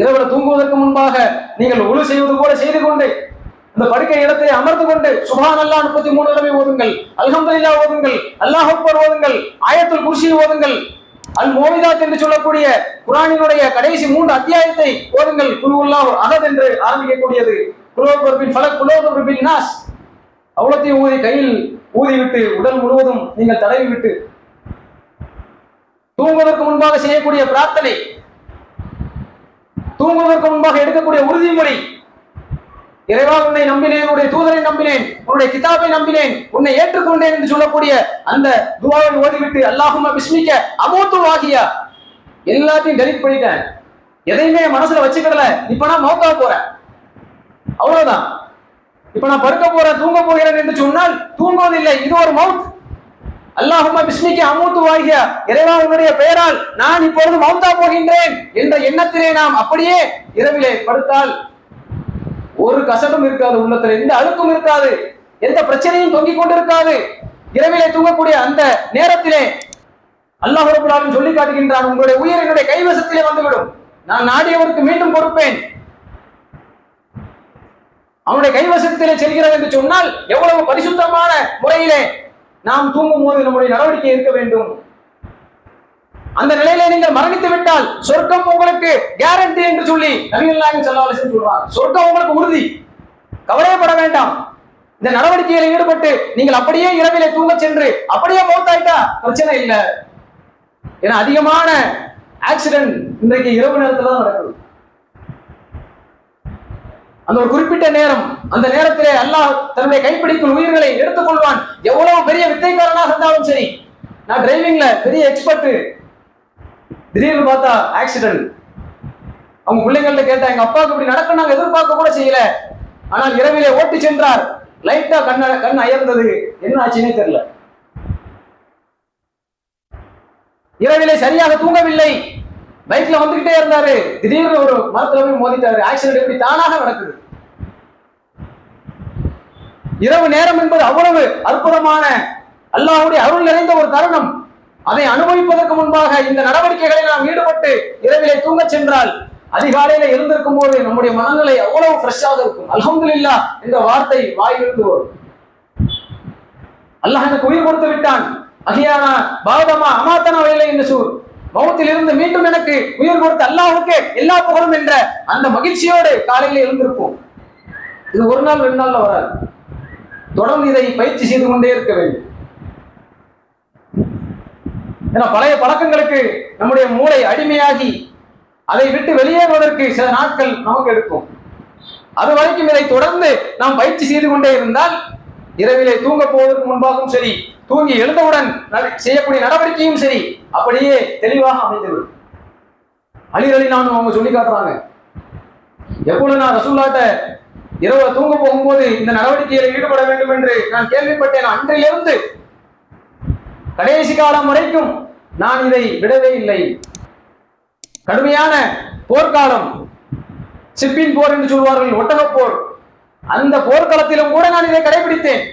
இரவுல தூங்குவதற்கு முன்பாக நீங்கள் ஒழு செய்வது போல செய்து கொண்டு இந்த படுக்கை இடத்தை அமர்ந்து கொண்டு சுபான் அல்லா முப்பத்தி மூணு தடவை ஓதுங்கள் அல்ஹம்துலில்லா ஓதுங்கள் அல்லாஹ் அக்பர் ஓதுங்கள் ஆயத்துல் குர்சி ஓதுங்கள். அல் மோவிதாத் என்று சொல்லக்கூடிய குரானினுடைய கடைசி மூன்று அத்தியாயத்தை ஓதுங்கள். குழுவுல்லா அகத் என்று ஆரம்பிக்கக்கூடியது. குலோபர்பின் ஃபலக் குலோபர்பின் நாஸ். அவ்வளத்தையும் ஊதி கையில் ஊதிவிட்டு உடல் முழுவதும் நீங்கள் தடவி விட்டு தூங்குவதற்கு முன்பாக செய்யக்கூடிய பிரார்த்தனை தூங்குவதற்கு முன்பாக எடுக்கக்கூடிய உறுதிமொழி. இறைவா உன்னை நம்பினேன் உன்னுடைய தூதரை நம்பினேன் உன்னுடைய கிதாபை நம்பினேன் உன்னை ஏற்றுக்கொண்டேன் என்று சொல்லக்கூடிய அந்த துவாவை ஓதிவிட்டு அல்லாஹுமா பிஸ்மிக்க அமோத்து வாகியா எல்லாத்தையும் டெலிட் பண்ணிட்டேன். எதையுமே மனசுல வச்சுக்கிடல. இப்ப நான் மௌத்தா போறேன். அவ்வளவுதான். இப்ப நான் படுக்க போறேன் தூங்க போகிறேன் என்று சொன்னால் தூங்குவதில்லை. இது ஒரு மவுத் அல்லாஹுமா பிஸ்மிக்கு அமூத்து வாகியா இறைவா உன்னுடைய பெயரால் நான் இப்பொழுது மௌத்தா போகின்றேன் என்ற எண்ணத்திலே நாம் அப்படியே இரவிலே படுத்தால் ஒரு கசடும் இருக்காது உள்ளத்துல எந்த அழுக்கும் இருக்காது எந்த பிரச்சனையும் தொங்கிக் கொண்டிருக்காது. இரவிலே தூங்கக்கூடிய அந்த நேரத்திலே அல்லாஹ் ரபுல் சொல்லி காட்டுகின்றான் உங்களுடைய உயிர் என்னுடைய கைவசத்திலே வந்துவிடும். நான் நாடியவருக்கு மீண்டும் கொடுப்பேன். அவனுடைய கைவசத்திலே செல்கிறது என்று சொன்னால் எவ்வளவு பரிசுத்தமான முறையிலே நாம் தூங்கும் போது நம்முடைய நடவடிக்கை இருக்க வேண்டும். அந்த நிலையில நீங்கள் மரணித்து விட்டால் சொர்க்கம் உங்களுக்கு கேரண்டி என்று சொல்லி நவீன நாயகம் ஸல்லல்லாஹு சொல்றாங்க. சொர்க்கம் உங்களுக்கு உறுதி. கவலையப்பட வேண்டாம். இந்த நடவடிக்கையில் ஈடுபட்டு நீங்கள் அப்படியே இரவிலே தூங்க சென்று அப்படியே மௌத்தாயிட்டா பிரச்சனை இல்லை. ஏன்னா அதிகமான ஆக்சிடென்ட் இன்றைக்கு இரவு நேரத்துல தான் நடக்குது. அந்த ஒரு குறிப்பிட்ட நேரம் அந்த நேரத்திலே அல்லாஹ் தன்னுடைய கைப்பிடிக்கும் உயிர்களை எடுத்துக்கொள்வான். எவ்வளவு பெரிய வித்தைக்காரனாக இருந்தாலும் சரி. நான் டிரைவிங்ல பெரிய எக்ஸ்பர்ட் திடீர்னு பார்த்தா ஆக்சிடென்ட் அவங்க பிள்ளைங்கள்ட்ட கேட்டா எங்க அப்பாவுக்கு இப்படி நடக்க நாங்க எதிர்பார்க்க கூட செய்யல. ஆனால் இரவிலே ஓட்டி சென்றார். லைட்டா கண்ண கண் அயர்ந்தது. என்ன ஆச்சுன்னே தெரியல. இரவிலே சரியாக தூங்கவில்லை. பைக்ல வந்துகிட்டே இருந்தாரு. திடீர்னு ஒரு மரத்துல போய் மோதிட்டாரு. ஆக்சிடென்ட் எப்படி தானாக நடக்குது. இரவு நேரம் என்பது அவ்வளவு அற்புதமான அல்லாஹுடைய அருள் நிறைந்த ஒரு தருணம். அதை அனுபவிப்பதற்கு முன்பாக இந்த நடவடிக்கைகளில் நாம் ஈடுபட்டு இரவிலே தூங்கச் சென்றால் அதிகாலையில எழுந்திருக்கும் போது நம்முடைய மனநிலை அவ்வளவு ஃப்ரெஷ்ஷாக இருக்கும். அல்ஹம்துலில்லாஹ் என்ற வார்த்தை வாயிலிருந்து வரும். அல்லாஹ் எனக்கு உயிர் கொடுத்து விட்டான். அகியானா பாவதமா அமாத்தனா வேலை என்று சூர் மௌத்தில் இருந்து மீண்டும் எனக்கு உயிர் கொடுத்த அல்லாஹ்வுக்கு எல்லா புகழும் என்ற அந்த மகிழ்ச்சியோடு காலையில எழுந்திருப்போம். இது ஒரு நாள் ரெண்டு நாள்ல வராது. தொடர்ந்து இதை பயிற்சி செய்து கொண்டே இருக்க வேண்டும். ஏன்னா பழைய பழக்கங்களுக்கு நம்முடைய மூளை அடிமையாகி அதை விட்டு வெளியேறுவதற்கு சில நாட்கள் நமக்கு எடுக்கும். அது வரைக்கும் இதை தொடர்ந்து நாம் பயிற்சி செய்து கொண்டே இருந்தால் இரவிலே தூங்க போவதற்கு முன்பாகவும் சரி தூங்கி எழுந்தவுடன் செய்யக்கூடிய நடவடிக்கையும் சரி அப்படியே தெளிவாக அமைந்துவிடும். அலி நானும் அவங்க சொல்லி காட்டுறாங்க. எப்பொழுது நான் ரசூல்லாட்ட இரவு தூங்க போகும்போது இந்த நடவடிக்கையில் ஈடுபட வேண்டும் என்று நான் கேள்விப்பட்டேன். அன்றிலிருந்து கடைசி காலம் வரைக்கும் நான் இதை விடவே இல்லை. கடுமையான போர்க்காலம் சிப்பின் போர் என்று சொல்வார்கள் ஒட்டகப் போர். அந்த போர்க்களத்திலும் கூட நான் இதை கடைபிடித்தேன்.